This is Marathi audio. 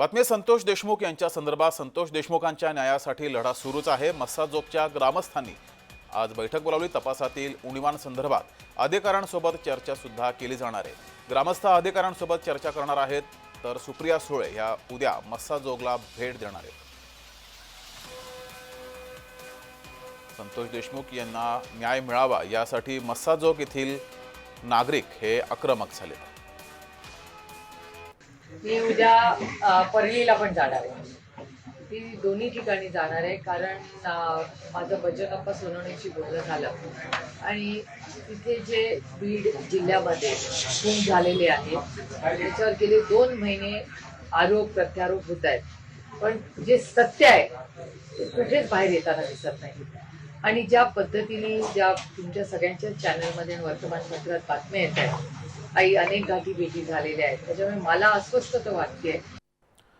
बातमी संतोष देशमुख यांच्या संदर्भात. संतोष देशमुखांच्या न्यायासाठी लढा सुरूच आहे. मस्साजोगच्या ग्रामस्थांनी आज बैठक बोलावली. तपासातील उणीवांसंदर्भात अधिकाऱ्यांसोबत चर्चा सुद्धा केली जाणार आहे. ग्रामस्थ अधिकाऱ्यांसोबत चर्चा करणार आहेत तर सुप्रिया सुळे ह्या उद्या मस्साजोगला भेट देणार आहेत. संतोष देशमुख यांना न्याय मिळावा यासाठी मस्साजोग येथील नागरिक हे आक्रमक झाले मी उद्या परलीला पण जाणार आहे. ती दोन्ही ठिकाणी जाणार आहे कारण माझं माझं अप्पा सोनवणेशी बोलणं झालं. आणि तिथे जे बीड जिल्ह्यामध्ये खून झालेले आहेत त्याच्यावर गेले दोन महिने आरोप प्रत्यारोप होत आहेत. पण जे सत्य आहे ते कुठेच बाहेर येताना दिसत नाही. आणि ज्या पद्धतीने ज्या तुमच्या सगळ्यांच्या चॅनलमध्ये वर्तमानपत्रात बातम्या येत आहेत आई अनेक गाठी भेटी झालेल्या आहेत. त्याच्यामुळे मला अस्वस्थता वाटते